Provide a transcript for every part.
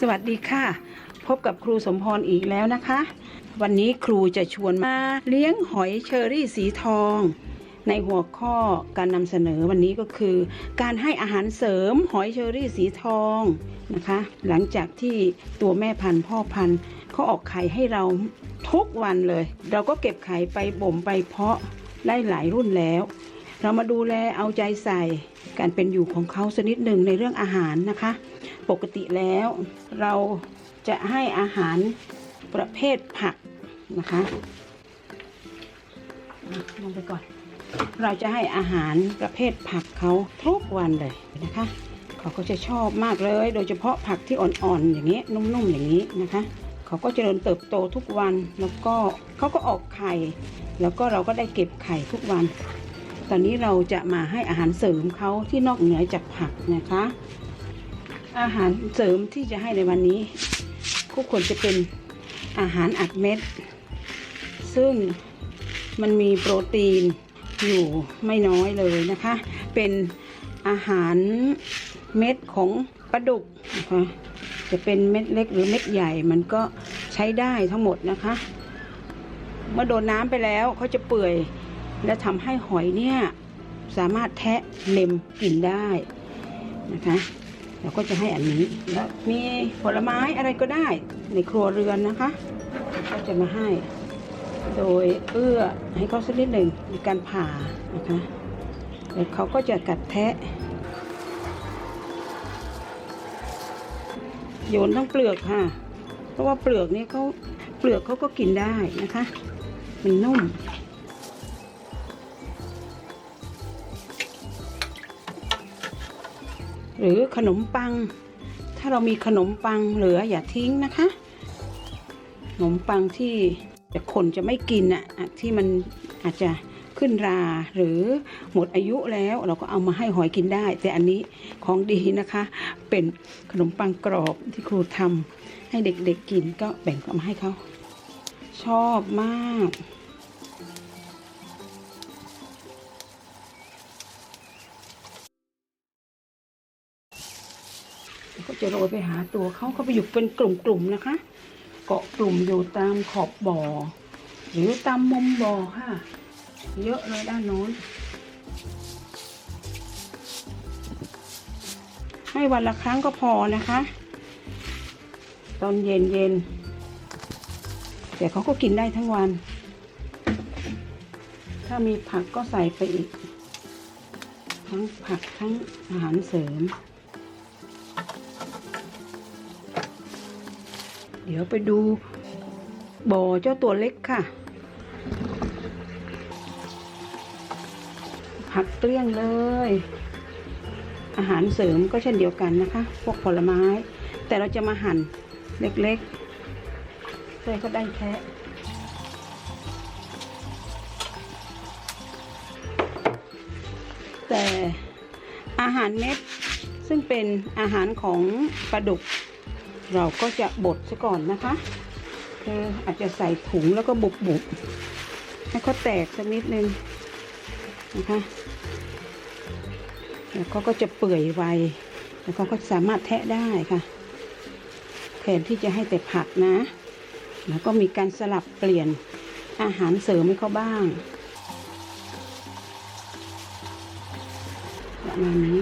สวัสดีค่ะ พบกับครูสมพรอีกแล้วนะคะ วันนี้ครูจะชวนมาเลี้ยงหอยเชอรี่สีทอง ในหัวข้อการนำเสนอวันนี้ก็คือ การให้อาหารเสริมหอยเชอรี่สีทองนะคะ หลังจากที่ตัวแม่พันธุ์พ่อพันธุ์เขาออกไข่ให้เราทุกวันเลย เราก็เก็บไข่ไปบ่มไปเพาะได้หลายรุ่นแล้ว เรามาดูแลเอาใจใส่การเป็นอยู่ของเขาสักนิดหนึ่งในเรื่องอาหารนะคะ ปกติแล้ว เราจะให้อาหารประเภทผักนะคะลงไปก่อน เราจะให้อาหารประเภทผักเขาทุกวันเลยนะคะ เขาก็จะชอบมากเลย โดยเฉพาะผักที่อ่อนๆอย่างนี้นุ่มๆอย่างนี้นะคะ เขาก็เจริญเติบโตทุกวันแล้วก็เขาก็ออกไข่ แล้วก็เราก็ได้เก็บไข่ทุกวัน ตอนนี้เราจะมาให้อาหารเสริมเขาที่นอกเหนือจากผักนะคะ อาหารเสริมที่จะให้ในวันนี้ก็ควรจะเป็นอาหารอัดเม็ด ซึ่งมันมีโปรตีนอยู่ไม่น้อยเลยนะคะ เป็นอาหารเม็ดของปลาดุกนะคะจะเป็นเม็ดเล็กหรือเม็ดใหญ่มันก็ใช้ได้ทั้งหมดนะคะ เมื่อโดนน้ำไปแล้วเขาจะเปื่อย และทำให้หอยเนี่ยสามารถแทะเล็มกินได้นะคะ เราก็จะให้อันนี้แล้วมีผลไม้อะไรก็ได้ในครัวเรือนนะคะก็จะมาให้ โดยเอื้อให้เขาสักนิดหนึ่งในการผ่านะคะแล้วเขาก็จะกัดแทะโยนทั้งเปลือกค่ะ เพราะว่าเปลือกนี้เขาเปลือกเขาก็กินได้นะคะ มันนุ่ม หรือขนมปัง ถ้าเรามีขนมปังเหลืออย่าทิ้งนะคะ ขนมปังที่แต่คนจะไม่กินอะอะที่มันอาจจะขึ้นราหรือหมดอายุแล้วเราก็เอามาให้หอยกินได้ แต่อันนี้ของดีนะคะ เป็นขนมปังกรอบที่ครูทำให้เด็กๆกินก็แบ่งเอามาให้เขาชอบมาก จะโรยไปหาตัวเขาเขาไปอยู่เป็นกลุ่มๆนะคะ เกาะกลุ่มอยู่ตามขอบบ่อ หรือตามมุมบ่อค่ะ เยอะเลยด้านโน้น ให้วันละครั้งก็พอนะคะ ตอนเย็นเย็นๆแต่เขาก็กินได้ทั้งวัน ถ้ามีผักก็ใส่ไปอีก ทั้งผักทั้งอาหารเสริม เดี๋ยวไปดูบ่อเจ้าตัวเล็กค่ะผักเกลี้ยงเลย อาหารเสริมก็เช่นเดียวกันนะคะ พวกผลไม้ แต่เราจะมาหั่นเล็กๆเพื่อเขาได้แค่แต่อาหารเม็ดซึ่งเป็นอาหารของปลาดุก เราก็จะบดซะก่อนนะคะคืออาจจะใส่ถุงแล้วก็บุบบุบๆให้เขาแตกสักนิดนึงนะคะแล้วเขาก็จะเปื่อยไวแล้วเขาก็สามารถแทะได้ค่ะแทนที่จะให้แต่ผักนะ แล้วก็มีการสลับเปลี่ยนอาหารเสริมให้เขาบ้างประมาณนี้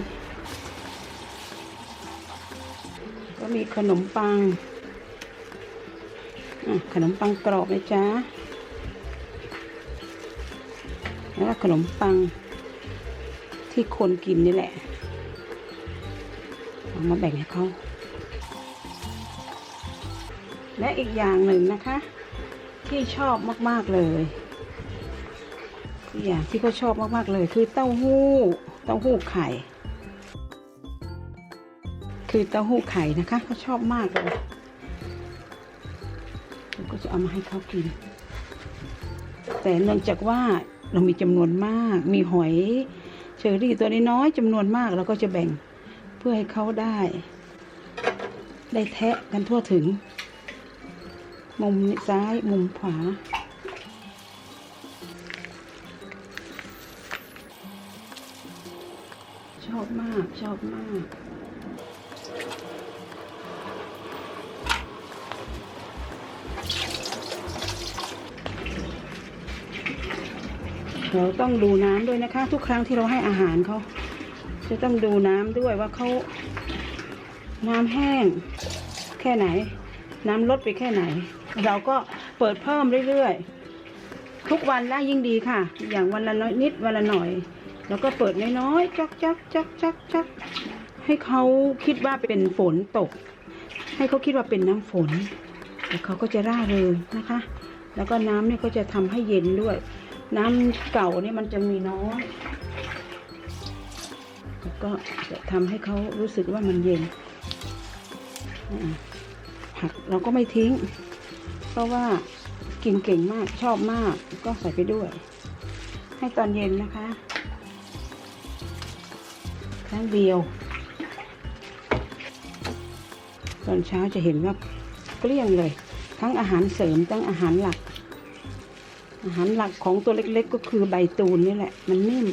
ก็มีขนมปังขนมปังกรอบนะจ๊ะแล้วก็ขนมปังที่คนกินนี่แหละเอามาแบ่งให้เขาและอีกอย่างหนึ่งนะคะ ที่ชอบมาก ๆ เลยอีกอย่างที่เขาชอบมาก ๆ เลยคือเต้าหู้ เต้าหู้ไข่ คือเต้าหู้ไข่นะคะเขาชอบมากเลยเราก็จะเอามาให้เขากิน แต่เนื่องจากว่าเรามีจำนวนมาก มีหอยเชอรี่ตัวน้อยๆจำนวนมากเราก็จะแบ่งเพื่อให้เขาได้ ได้แทะกันทั่วถึง มุมซ้ายมุมขวาชอบมากชอบมาก เราต้องดูน้ำด้วยนะคะ ทุกครั้งที่เราให้อาหารเขาจะต้องดูน้ำด้วยว่าเขาน้ำแห้ง แค่ไหน น้ำลดไปแค่ไหน เราก็เปิดเพิ่มเรื่อยๆ ทุกวันได้ยิ่งดีค่ะ อย่างวันละน้อยนิดวันละหน่อย แล้วก็เปิดน้อยๆจักจักจักจักจักให้เขาคิดว่าเป็นฝนตก ให้เขาคิดว่าเป็นน้ำฝนแล้วเขาก็จะร่าเริงนะคะ แล้วก็น้ำเนี่ยก็จะทำให้เย็นด้วย น้ำเก่าเนี่ยมันจะมีน้อยแล้วก็จะทำให้เขารู้สึกว่ามันเย็นผักเราก็ไม่ทิ้ง เพราะว่ากินเก่งมากชอบมากก็ใส่ไปด้วย ให้ตอนเย็นนะคะ ครั้งเดียว ตอนเช้าจะเห็นว่าเกลี้ยงเลย ทั้งอาหารเสริมทั้งอาหารหลัก อาหารหลักของตัวเล็กๆก็คือใบตูนนี่แหละ มันนิ่ม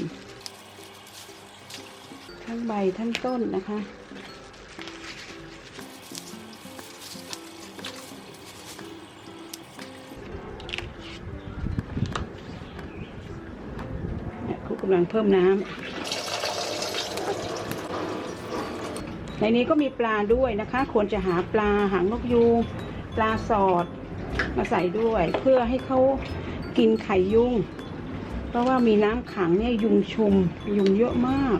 ทั้งใบทั้งต้นนะคะเนี่ยครูกำลังเพิ่มน้ำ ในนี้ก็มีปลาด้วยนะคะ ควรจะหาปลาหางนกยูงปลาสอดมาใส่ด้วย เพื่อให้เขา กินไข่ยุง เพราะว่ามีน้ำขังเนี่ยยุงชุมยุงเยอะมาก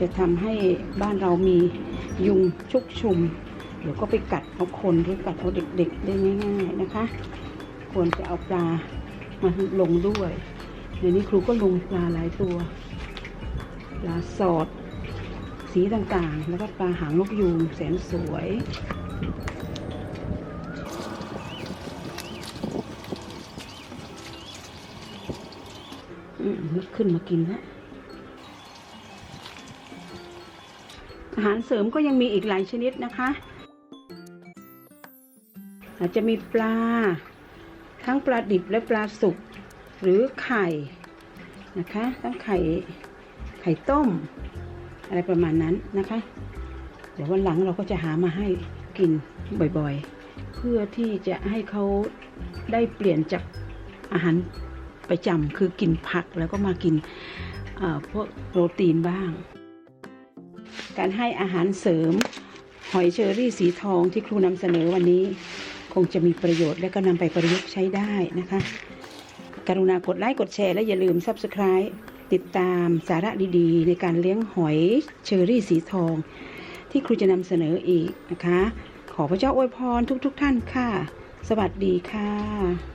จะทำให้บ้านเรามียุงชุกชุม เดี๋ยวก็ไปกัดเอาคนหรือกัดเอาเด็กๆได้ง่าย ๆนะคะ ควรจะเอาปลามาลงด้วยในนี้ครูก็ลงปลาหลายตัวปลาสอดสีต่างๆ แล้วก็ปลาหางนกยูงแสนสวย มนึกขึ้นมากินแล้วอาหารเสริมก็ยังมีอีกหลายชนิดนะคะ อาจจะมีปลา ทั้งปลาดิบและปลาสุก หรือไข่นะคะ ทั้งไข่ไข่ต้ม อะไรประมาณนั้นนะคะ เดี๋ยววันหลังเราก็จะหามาให้กินบ่อยๆ เพื่อที่จะให้เขาได้เปลี่ยนจากอาหาร ประจำคือกินผักแล้วก็มากินพวกโปรตีนบ้าง การให้อาหารเสริมหอยเชอรี่สีทองที่ครูนำเสนอวันนี้ คงจะมีประโยชน์และก็นำไปประยุกต์ใช้ได้นะคะ กรุณากดไลค์กดแชร์และอย่าลืม Subscribe ติดตามสาระดีๆ ในการเลี้ยงหอยเชอรี่สีทอง ที่ครูจะนำเสนออีกนะคะ ขอพระเจ้าอวยพรทุกๆทท่านค่ะ สวัสดีค่ะ